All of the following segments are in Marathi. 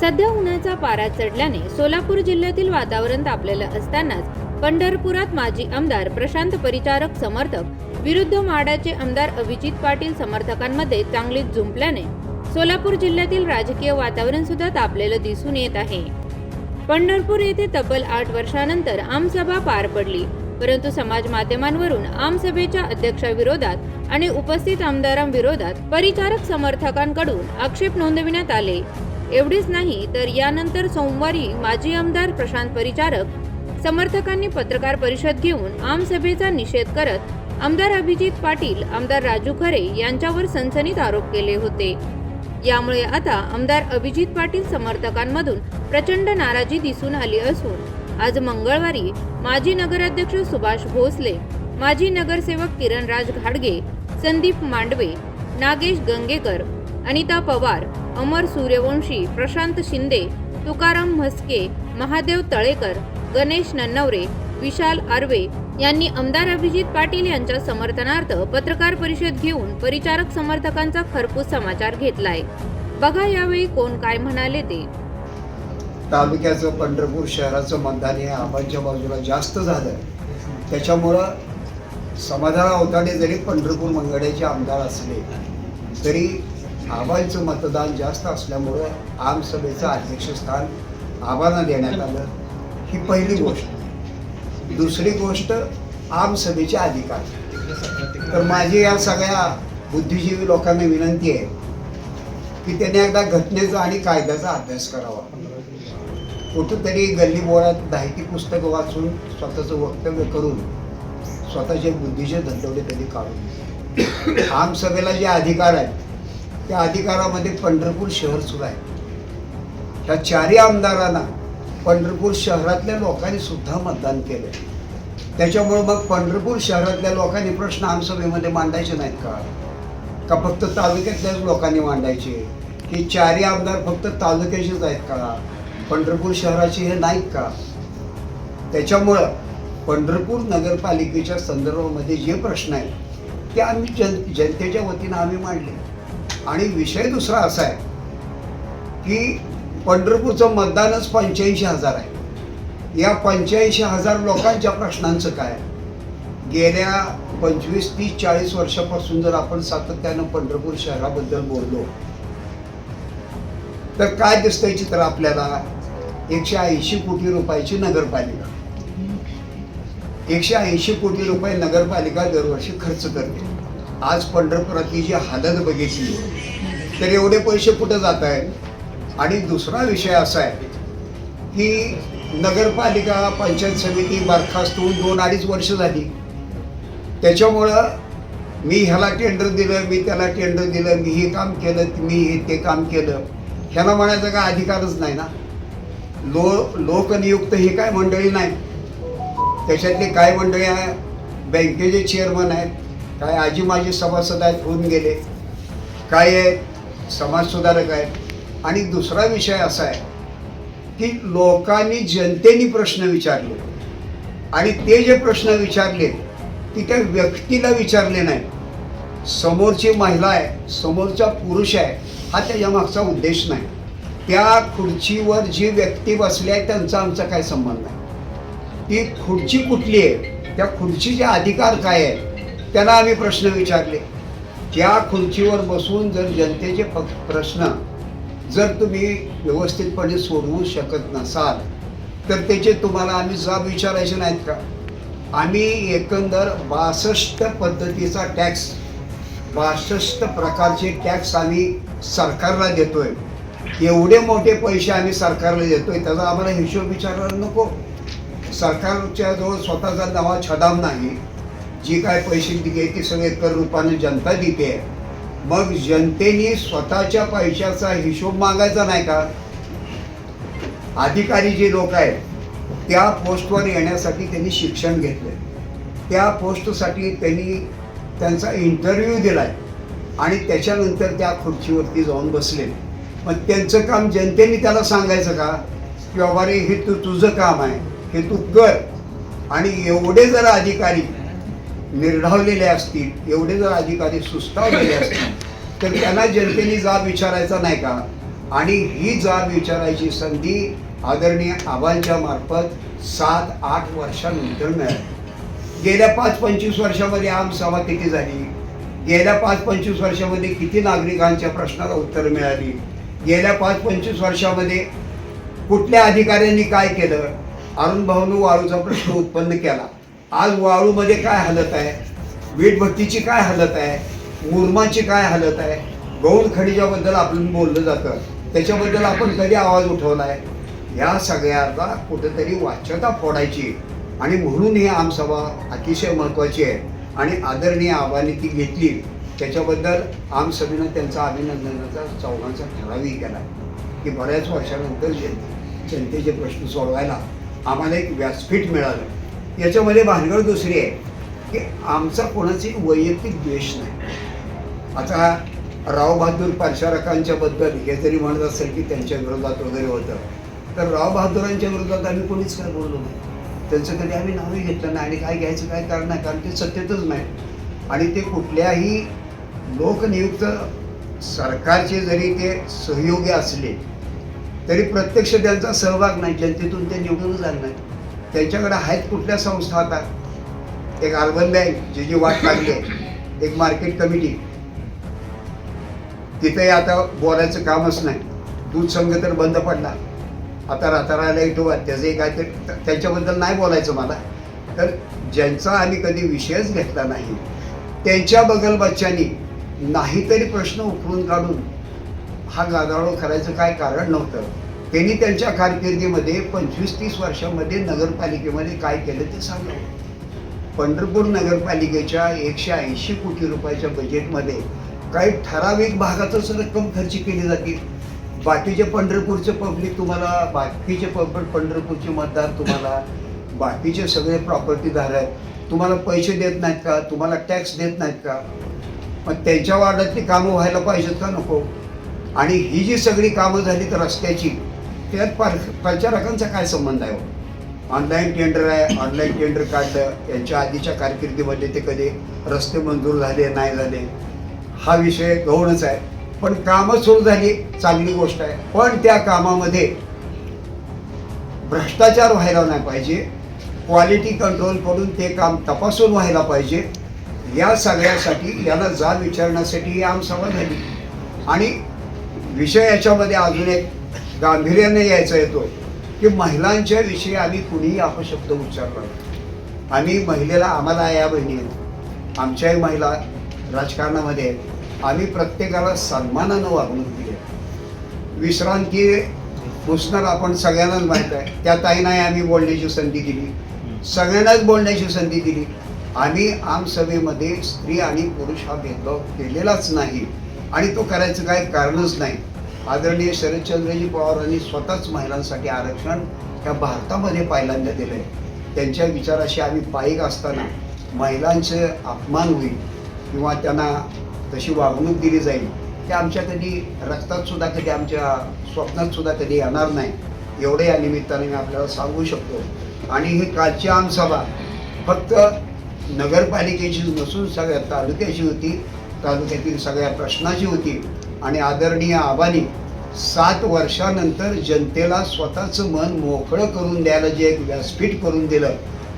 सध्या उन्हाचा पारा चढल्याने सोलापूर जिल्ह्यातील वातावरण तापलेलं असतानाच पंढरपुरात माजी आमदार प्रशांत परिचारक समर्थक विरुद्ध माडाचे आमदार अभिजित पाटील समर्थकांमध्ये चांगलीच झुंपल्याने सोलापूर जिल्ह्यातील राजकीय वातावरण सुद्धा तापलेलं दिसून येत आहे. पंढरपूर येथे तब्बल आठ वर्षानंतर आमसभा पार पडली परंतु समाज माध्यमांवरून आमसभेच्या अध्यक्षाविरोधात आणि उपस्थित आमदारांविरोधात परिचारक समर्थकांकडून आक्षेप नोंदविण्यात आले. एवढीच नाही तर यानंतर सोमवारी माजी आमदार प्रशांत परिचारक समर्थकांनी पत्रकार परिषद घेऊन आमसभेचा निषेध करत आमदार अभिजित पाटील आमदार राजू खरे यांच्यावर सनसनीत आरोप केले होते. यामुळे आता आमदार अभिजित पाटील समर्थकांमधून प्रचंड नाराजी दिसून आली असून आज मंगळवारी माजी नगराध्यक्ष सुभाष भोसले माजी नगरसेवक किरणराज घाडगे संदीप मांडवे नागेश गंगेकर अनिता पवार अमर सूर्यवंशी प्रशांत शिंदे तुकाराम म्हस्के महादेव तळेकर गणेश नन्नवरे विशाल आर्वे यांनी आमदार अभिजित पाटील यांच्या समर्थनार्थ पत्रकार परिषद घेऊन परिचारक समर्थकांचा खरपूस समाचार घेतलाय. बघा यावेळी कोण काय म्हणाले ते. तालुक्याचं पंढरपूर शहराचं मतदान हे आबांच्या बाजूला जास्त झालं त्याच्यामुळं समाधान जरी पंढरपूर मंगळ्याचे आमदार असले तरी आबांचं मतदान जास्त असल्यामुळं आमसभेचं अध्यक्षस्थान आबांना देण्यात आलं. ही पहिली गोष्ट. दुसरी गोष्ट आमसभेचे अधिकार. तर माझी या सगळ्या बुद्धिजीवी लोकांना विनंती आहे की त्यांनी एकदा घटनेचा आणि कायद्याचा अभ्यास करावा. कुठंतरी गल्ली बोळात दाहिती पुस्तकं वाचून स्वतःचं वक्तव्य करून स्वतःचे बुद्धीचे धंदवडे त्यांनी काढून आमसभेला जे अधिकार आहेत त्या अधिकारामध्ये पंढरपूर शहर सुद्धा आहे. त्या चारही आमदारांना पंढरपूर शहरातल्या लोकांनी सुद्धा मतदान केलं त्याच्यामुळं मग पंढरपूर शहरातल्या लोकांनी प्रश्न आमसभेमध्ये मांडायचे नाहीत का? का फक्त तालुक्यातल्याच लोकांनी मांडायचे? की चारही आमदार फक्त तालुक्याचेच आहेत का? पंढरपूर शहराचे हे नाहीत का? त्याच्यामुळं पंढरपूर नगरपालिकेच्या संदर्भामध्ये जे प्रश्न आहेत ते आम्ही जन जनतेच्या वतीनं आम्ही मांडले. आणि विषय दुसरा असा आहे की पंढरपूरचं मतदानच पंच्याऐंशी हजार आहे. या पंच्याऐंशी हजार लोकांच्या प्रश्नांचं काय? गेल्या पंचवीस तीस चाळीस वर्षापासून जर आपण सातत्यानं पंढरपूर शहराबद्दल बोललो तर काय दिसतंय चित्र आपल्याला? एकशे ऐंशी कोटी रुपयाची नगरपालिका. एकशे ऐंशी कोटी रुपये नगरपालिका दरवर्षी खर्च करते. आज पंढरपुरातली जी हालत बघितली तर एवढे पैसे कुठं जात आहेत? आणि दुसरा विषय असा आहे की नगरपालिका पंचायत समिती बरखास्त होऊन दोन अडीच वर्ष झाली. त्याच्यामुळं मी ह्याला टेंडर दिलं मी त्याला टेंडर दिलं मी हे काम केलं मी हे ते काम केलं. ह्याला म्हणायचा काय अधिकारच नाही ना? लो लोकनियुक्त ही काय मंडळी नाही. त्याच्यातले काय मंडळी आहे? बँकेचे चेअरमन आहेत. काय आजी माझी सभासद आहेत होऊन गेले. काय आहेत समाजसुधारक आहेत. आणि दुसरा विषय असा आहे की लोकांनी जनतेने प्रश्न विचारले. आणि ते जे प्रश्न विचारले ती त्या व्यक्तीला विचारले नाही. समोरची महिला आहे समोरचा पुरुष आहे हा त्याच्या मागचा उद्देश नाही. त्या खुर्चीवर जी व्यक्ती बसली आहे त्यांचा आमचा काय संबंध आहे? ती खुर्ची कुठली आहे? त्या खुर्चीचे अधिकार काय आहेत? त्यांना आम्ही प्रश्न विचारले. त्या खुर्चीवर बसून जर जनतेचे फक्त प्रश्न जर तुम्ही व्यवस्थितपणे सोडवू शकत नसाल तर त्याचे तुम्हाला आम्ही जाब विचारायचे नाहीत का? आम्ही एकंदर बासष्ट पद्धतीचा टॅक्स बासष्ट प्रकारचे टॅक्स आम्ही सरकारला देतोय. एवढे मोठे पैसे आम्ही सरकारला देतोय त्याचा आम्हाला हिशोब विचारायला नको. सरकारच्या जवळ स्वतःचा नवा छदाम नाही. जी काय पैसे दिले ती सगळे कर रूपाने जनता देते. मग जनतेने स्वतःच्या पैशाचा हिशोब मागायचा नाही का? अधिकारी जे लोक आहेत त्या पोस्टवर येण्यासाठी त्यांनी शिक्षण घेतलं त्या पोस्टसाठी त्यांनी त्यांचा इंटरव्ह्यू दिलाय. आणि त्याच्यानंतर त्या खुर्चीवरती जाऊन बसले. मग त्यांचं काम जनतेने त्याला सांगायचं का? की बाबा रे हे तू तुझं काम आहे. हे तू कर. आणि एवढे जर अधिकारी निर्ढावलेले असतील एवढे जर अधिकारी सुस्तावलेले असतील तर त्यांना जनतेने जाब विचारायचा नाही का? आणि ही जाब विचारायची संधी आदरणीय आबांच्या मार्फत सात आठ वर्षानंतर मिळाली. गेल्या पाच पंचवीस वर्षामध्ये आमसभा किती झाली? गेल्या पाच पंचवीस वर्षामध्ये किती नागरिकांच्या प्रश्नाला उत्तर मिळाली? गेल्या पाच पंचवीस वर्षामध्ये कुठल्या अधिकाऱ्यांनी काय केलं? अरुण भाऊनं वाळूचा प्रश्न उत्पन्न केला. आज वाळूमध्ये काय हालत आहे? वीटभट्टीची काय हालत आहे? मुरमाची काय हालत आहे? गौण खनिजाबद्दल आपण बोललं जातं. त्याच्याबद्दल आपण कधी आवाज उठवला आहे या सगळ्याचा कुठेतरी वाच्यता फोडायची. आणि म्हणून ही आमसभा अतिशय महत्त्वाची आहे. आणि आदरणीय आव्हाने ती घेतली. त्याच्याबद्दल आमसभेनं त्यांचा अभिनंदनाचा चौघांचा ठरावही केला. की बऱ्याच वर्षानंतर जनतेचे प्रश्न सोडवायला आम्हाला एक व्यासपीठ मिळालं. याच्यामध्ये भानगड दुसरी आहे. की आमचा कोणाची वैयक्तिक द्वेष नाही. आता राव बहादूर पारशारकांच्या बद्दल हे जरी म्हणत असेल की त्यांच्या विरोधात वगैरे होतं तर राव बहादूरांच्या विरोधात आम्ही कोणीच काय बोललो नाही. त्यांचं कधी आम्ही नावही घेतलं नाही आणि काय घ्यायचं काय कारण नाही कारण ते सत्यतच नाही. आणि ते कुठल्याही लोकनियुक्त सरकारचे जरी ते सहयोगी असले तरी प्रत्यक्ष त्यांचा सहभाग नाही जनतेतून ते निवडूनच आले नाही त्यांच्याकडे आहेत कुठल्या संस्था आता? एक अर्बन बँक जी जी वाट लागली आहे. एक मार्केट कमिटी. तिथे आता बोलायचं कामच नाही. दूध संघ तर बंद पडला. आता राहता इटोबा त्याचे काय ते त्यांच्याबद्दल नाही बोलायचं मला. तर ज्यांचा आम्ही कधी विषयच घेतला नाही त्यांच्या बगल बच्चांनी नाहीतरी प्रश्न उकळून काढून हा गादाळो करायचं काय कारण नव्हतं. त्यांनी त्यांच्या कारकिर्दीमध्ये पंचवीस तीस वर्षामध्ये नगरपालिकेमध्ये काय केलं ते सांगावं पंढरपूर नगरपालिकेच्या एकशे ऐंशी कोटी रुपयाच्या बजेटमध्ये काही ठराविक भागातच रक्कम खर्च केली जाते. बाकीचे पंढरपूरचे पब्लिक तुम्हाला बाकीचे पब पंढरपूरचे मतदार तुम्हाला बाकीचे सगळे प्रॉपर्टीधारक तुम्हाला पैसे देत नाहीत का? तुम्हाला टॅक्स देत नाहीत का? मग त्यांच्या वार्डातली कामं व्हायला पाहिजेत का नको? आणि ही जी सगळी कामं झाली तर रस्त्याची त्यात पार प्रचारकांचा काय संबंध आहे हो? ऑनलाईन टेंडर आहे ऑनलाईन टेंडर काढलं यांच्या आधीच्या कारकिर्दीमध्ये ते कधी रस्ते मंजूर झाले नाही झाले हा विषय गौणच आहे. पण कामं सुरू झाली चांगली गोष्ट आहे. पण त्या कामामध्ये भ्रष्टाचार व्हायला नाही पाहिजे. क्वालिटी कंट्रोल करून ते काम तपासून व्हायला पाहिजे. या सगळ्यासाठी याला जाब विचारण्यासाठी ही आमसभा झाली. आणि विषय याच्यामध्ये अजून एक गांभीर्याने यायचा येतो की महिलांच्या विषयी आम्ही कुणीही अपशब्द उच्चारला आम्ही महिलेला आम्हाला या बहिणी आहेत. आमच्याही महिला राजकारणामध्ये आहेत. आम्ही प्रत्येकाला सन्मानानं वागणूक दिली आहे. विश्रांती पुसणार आपण सगळ्यांनाच माहीत आहे. त्या ताईनाही आम्ही बोलण्याची संधी दिली. सगळ्यांनाच बोलण्याची संधी दिली. आम्ही आमसभेमध्ये स्त्री आणि पुरुष हा भेदभाव केलेलाच नाही. आणि तो करायचं काही कारणच नाही. आदरणीय शरदचंद्रजी पवारांनी स्वतःच महिलांसाठी आरक्षण ह्या भारतामध्ये पहिल्यांदा दिलं आहे त्यांच्या विचाराशी आम्ही पायिक असताना महिलांचे अपमान होईल किंवा त्यांना तशी वागणूक दिली जाईल ते आमच्या कधी रक्तातसुद्धा कधी आमच्या स्वप्नातसुद्धा कधी येणार नाही. एवढे या निमित्ताने मी आपल्याला सांगू शकतो. आणि ही कालची आमसभा फक्त नगरपालिकेची नसून सगळ्या तालुक्याची होती तालुक्यातील सगळ्या प्रश्नाची होती. आणि आदरणीय आबानी सात वर्षानंतर जनतेला स्वतःचं मन मोकळं करून द्यायला जे एक व्यासपीठ करून दिलं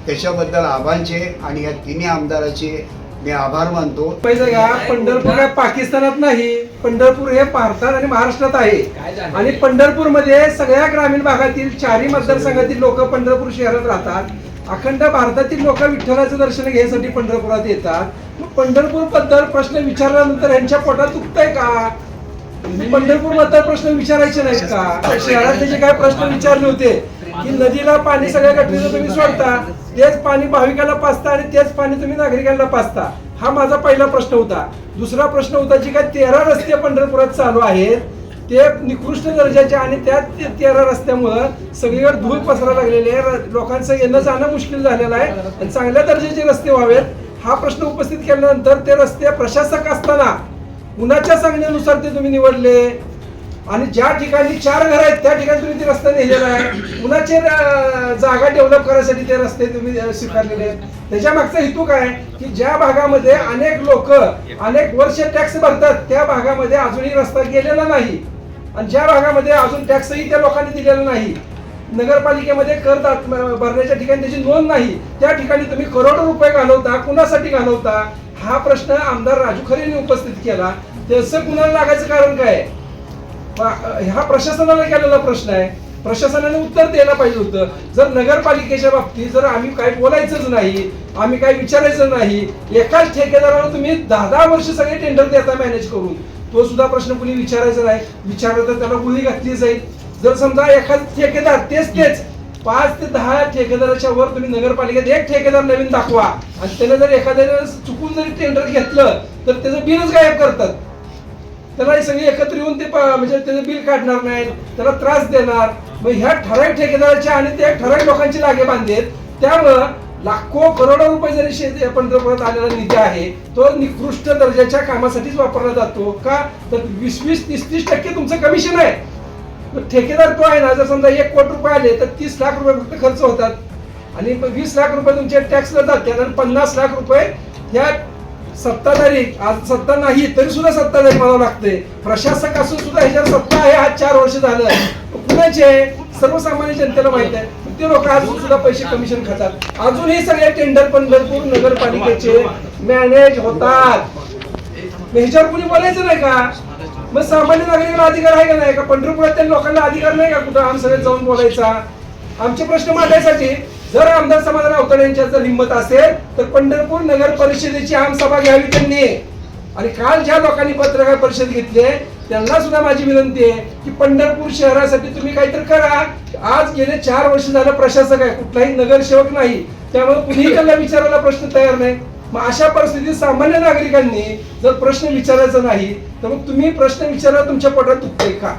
त्याच्याबद्दल आबांचे आणि या तिन्ही आमदाराचे मी आभार मानतो. पंढरपूर काय पाकिस्तानात नाही पंढरपूर हे भारतात आणि महाराष्ट्रात आहे. आणि पंढरपूरमध्ये सगळ्या ग्रामीण भागातील चारही मतदारसंघातील लोक पंढरपूर शहरात राहतात. अखंड भारतातील लोक विठ्ठलाचं दर्शन घेण्यासाठी पंढरपुरात येतात. पंढरपूरबद्दल प्रश्न विचारल्यानंतर यांच्या पोटात दुखतंय का? पंढरपूरबद्दल प्रश्न विचारायचे नाहीत का? शहरातले जे काय प्रश्न विचारले होते? की नदीला पाणी सगळ्या गटरीचं तुम्ही सोडता तेच पाणी भाविकाला पाचता आणि तेच पाणी तुम्ही नागरिकांना पाचता. हा माझा पहिला प्रश्न होता. दुसरा प्रश्न होता जी काय तेरा रस्ते पंढरपुरात चालू आहेत ते निकृष्ट दर्जाचे आणि त्या तेरा रस्त्यामुळं सगळीकडे धूळ पसरा लागलेले आहे. लोकांचं येणं जाणं मुश्किल झालेलं आहे. आणि चांगल्या दर्जाचे रस्ते व्हावेत. हा प्रश्न उपस्थित केल्यानंतर ते रस्ते प्रशासक असताना कुणाच्या सांगण्यानुसार ते तुम्ही निवडले. आणि ज्या ठिकाणी चार घर आहेत त्या ठिकाणी तुम्ही ते रस्ता नेलेला आहे कुणाचे जागा डेव्हलप करायसाठी ते रस्ते तुम्ही स्वीकारलेले आहेत. त्याच्या मागचा हेतू काय की ज्या भागामध्ये अनेक लोक अनेक वर्ष टॅक्स भरतात त्या भागामध्ये अजूनही रस्ता गेलेला नाही. आणि ज्या भागामध्ये अजून टॅक्सही त्या लोकांनी दिलेला नाही. नगरपालिकेमध्ये कर भरण्याच्या ठिकाणी त्याची नोंद नाही. त्या ठिकाणी तुम्ही करोडो रुपये घालवता कुणासाठी घालवता? हा प्रश्न आमदार राजू खरेंनी उपस्थित केला. त्याचं कुणाला लागायचं कारण काय? हा प्रशासनाला केलेला प्रश्न आहे. प्रशासनाने उत्तर द्यायला पाहिजे होतं. जर नगरपालिकेच्या बाबतीत जर आम्ही काय बोलायचंच नाही आम्ही काय विचारायचं नाही एकाच ठेकेदाराला तुम्ही दहा दहा वर्ष सगळे टेंडर देता मॅनेज करून तो सुद्धा प्रश्न कुणी विचारायचा नाही. विचारलं तर त्याला गुन्हे घातली जाईल. जर समजा एखाद ठेकेदार तेच तेच पाच ते दहा ठेकेदाराच्या वर तुम्ही नगरपालिकेत एक ठेकेदार नवीन दाखवा. आणि त्याने जर एखाद्याने चुकून जरी टेंडर घेतलं तर त्याचं बिलच गायब करतात. त्याला हे सगळे एकत्र येऊन ते म्हणजे त्याचं बिल काढणार नाहीत त्याला त्रास देणार. मग ह्या ठराविक ठेकेदाराच्या आणि त्या ठराविक लोकांची लागे बांधेत. त्यामुळं लाखो करोडो रुपये जरी शेती पंढरपुरात आलेला निधी आहे तो निकृष्ट दर्जाच्या कामासाठीच वापरला जातो का? तर वीस वीस तीस तीस टक्के तुमचं कमिशन आहे. ठेकेदार तो आहे ना जर समजा एक कोटी रुपये आले तर तीस लाख रुपये फक्त खर्च होतात. आणि वीस लाख रुपये तुमचे टॅक्सला जातात आणि पन्नास लाख रुपये ह्या सत्ताधारी आज सत्ता नाही तरी सुद्धा सत्ताधारी म्हणावं लागते प्रशासक असून सुद्धा ह्याच्यावर सत्ता आहे आज चार वर्ष झालं. कुणाचे? आहे सर्वसामान्य जनतेला माहीत आहे. ते लोक अजून सुद्धा पैसे कमिशन खातात. अजूनही सगळे टेंडर पंढरपूर नगरपालिकेचे मॅनेज होतात. ह्याच्यावर कुणी बोलायचं नाही का? मग सामान्य नागरिकांना अधिकार आहे का नाही? का पंढरपुरात लोकांना अधिकार नाही का कुठं? आम सगळे जाऊन बोलायचा. आमचे प्रश्न मांडायसाठी जर आमदार समाधान अवतडे यांच्या जर हिंमत असेल तर पंढरपूर नगर परिषदेची आमसभा घ्यावी त्यांनी. आणि काल ज्या लोकांनी पत्रकार परिषद घेतली त्यांना सुद्धा माझी विनंती आहे की पंढरपूर शहरासाठी तुम्ही काहीतरी करा. आज गेले चार वर्ष झालं प्रशासक आहे कुठलाही नगरसेवक नाही. त्यामुळे कुणीही त्यांना विचारायला प्रश्न तयार नाही. मग अशा परिस्थितीत सामान्य नागरिकांनी जर प्रश्न विचारायचा नाही तर मग तुम्ही प्रश्न विचारला तुमच्या पोटात तुटतोय का?